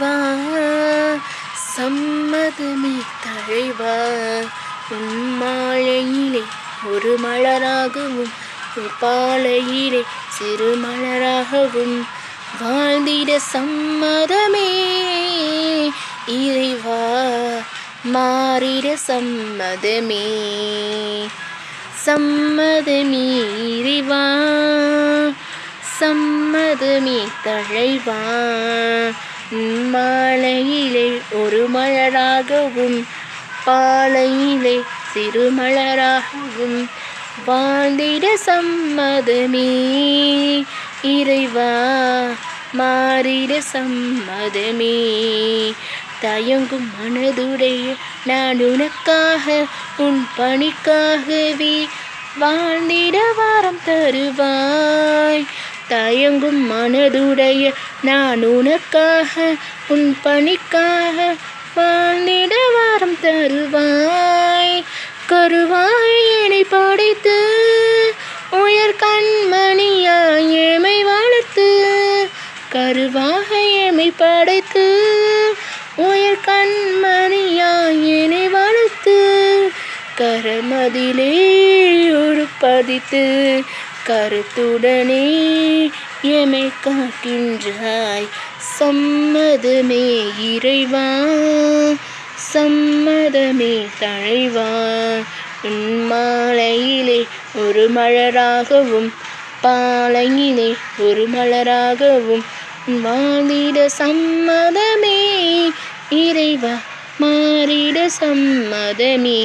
இறைவா சம்மதமே தலைவா உன் மாலையிலே ஒரு மலராகவும் பாலையிலே சிறு மலராகவும் வாழ்ந்திட சம்மதமே. இறைவா மாறிட சம்மதமே. சம்மதமே இறைவா சம்மதமே தழைவா மாலையிலே ஒரு மலராகவும் பாலையிலே சிறுமலராகவும் வாழ்ந்திட சம்மதமே. இறைவா மாறிட சம்மதமே. தயங்கும் மனதுடைய நான் உனக்காக உன் பணிக்காகவே வாழ்ந்திட வாரம் தருவாய். தயங்கும் மனதுடைய நான் உனக்காக உன் பணிக்காக வாழ்ந்திட வாரம் தருவாய். கருவாய் என்னை படைத்து உயர் கண்மணியாய் எமை வளர்த்து. கருவாக எமை படைத்து உயர் கண்மணியாய் என்னை வளர்த்து. கரமதிலே ஒரு பதித்து கருத்துடனே எமை காக்கின்றாய். சம்மதமே இறைவா சம்மதமே தழைவா. உன் மாலையிலே ஒரு மலராகவும் பாலையிலே ஒரு மலராகவும் வாழிட சம்மதமே. இறைவா மாறிட சம்மதமே.